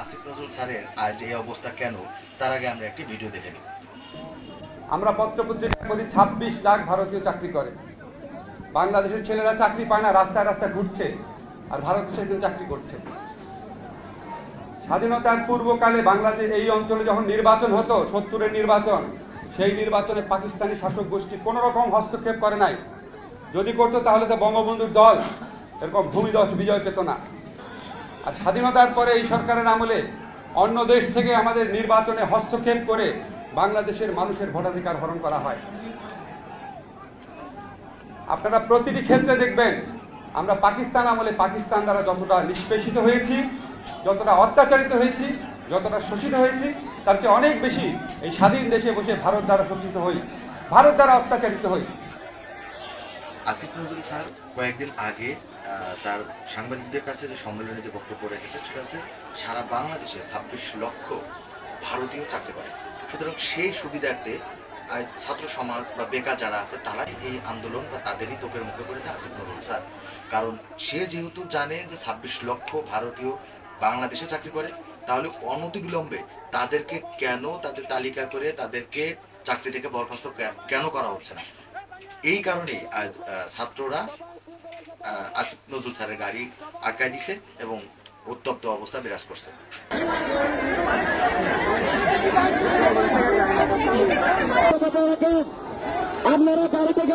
আসিফ নজরুল স্যারের আজ এই অবস্থা কেন? তার আগে আমরা একটি ভিডিও দেখে নিই। আমরা পত্রপত্রিকা করি ছাব্বিশ লাখ ভারতীয় চাকরি করে। বাংলাদেশের ছেলেরা চাকরি পায় না, রাস্তায় রাস্তায় ঘুরছে, আর ভারত সেদিন চাকরি করছে। স্বাধীনতার পূর্বকালে বাংলাদেশ এই অঞ্চলে যখন নির্বাচন হতো, সত্তরের নির্বাচন, সেই নির্বাচনে পাকিস্তানি শাসক গোষ্ঠী কোনো রকম হস্তক্ষেপ করে নাই। যদি করতো তাহলে তো বঙ্গবন্ধুর দল, এরকম ভূমিদশ বিজয় পেত না। আর স্বাধীনতার পরে এই সরকারের আমলে অন্য দেশ থেকে আমাদের নির্বাচনে হস্তক্ষেপ করে বাংলাদেশের মানুষের ভোটাধিকার হরণ করা হয়। আপনারা প্রতিটি ক্ষেত্রে দেখবেন, আমরা পাকিস্তান আমলে পাকিস্তান দ্বারা যতটা নিষ্পেষিত হয়েছি, যতটা অত্যাচারিত হয়েছি, যতটা শোষিত হয়েছি, তার চেয়ে অনেক বেশি এই স্বাধীন দেশে বসে ভারত দ্বারা শোষিত হই, ভারত দ্বারা অত্যাচারিত হই। আসিফ নজরুল স্যার কয়েকদিন আগে তার সাংবাদিকদের কাছে যে সম্মেলনে যে বক্তব্য রেখেছে সেটা হচ্ছে, সারা বাংলাদেশে ছাব্বিশ লক্ষ ভারতীয় চাকরি করে। সুতরাং সেই সুবিধার্থে ছাত্র সমাজ বা বেকার যারা আছে, তারাই এই আন্দোলন বা তাদেরই তোপের মুখে পড়েছে আসিফ নজরুল স্যার। কারণ সে যেহেতু জানে যে ছাব্বিশ লক্ষ ভারতীয় বাংলাদেশে চাকরি করে, তাহলে অনতিবিলম্বে তাদেরকে কেন তাদের তালিকা করে তাদেরকে চাকরি থেকে বরখাস্ত কেন করা হচ্ছে না? এই কারণে আজ ছাত্ররা আজ নজরুল স্যারের গাড়ি আটকায় দিছে এবং উত্তপ্ত অবস্থা বিরাজ করছে। আপনারা গাড়ি থেকে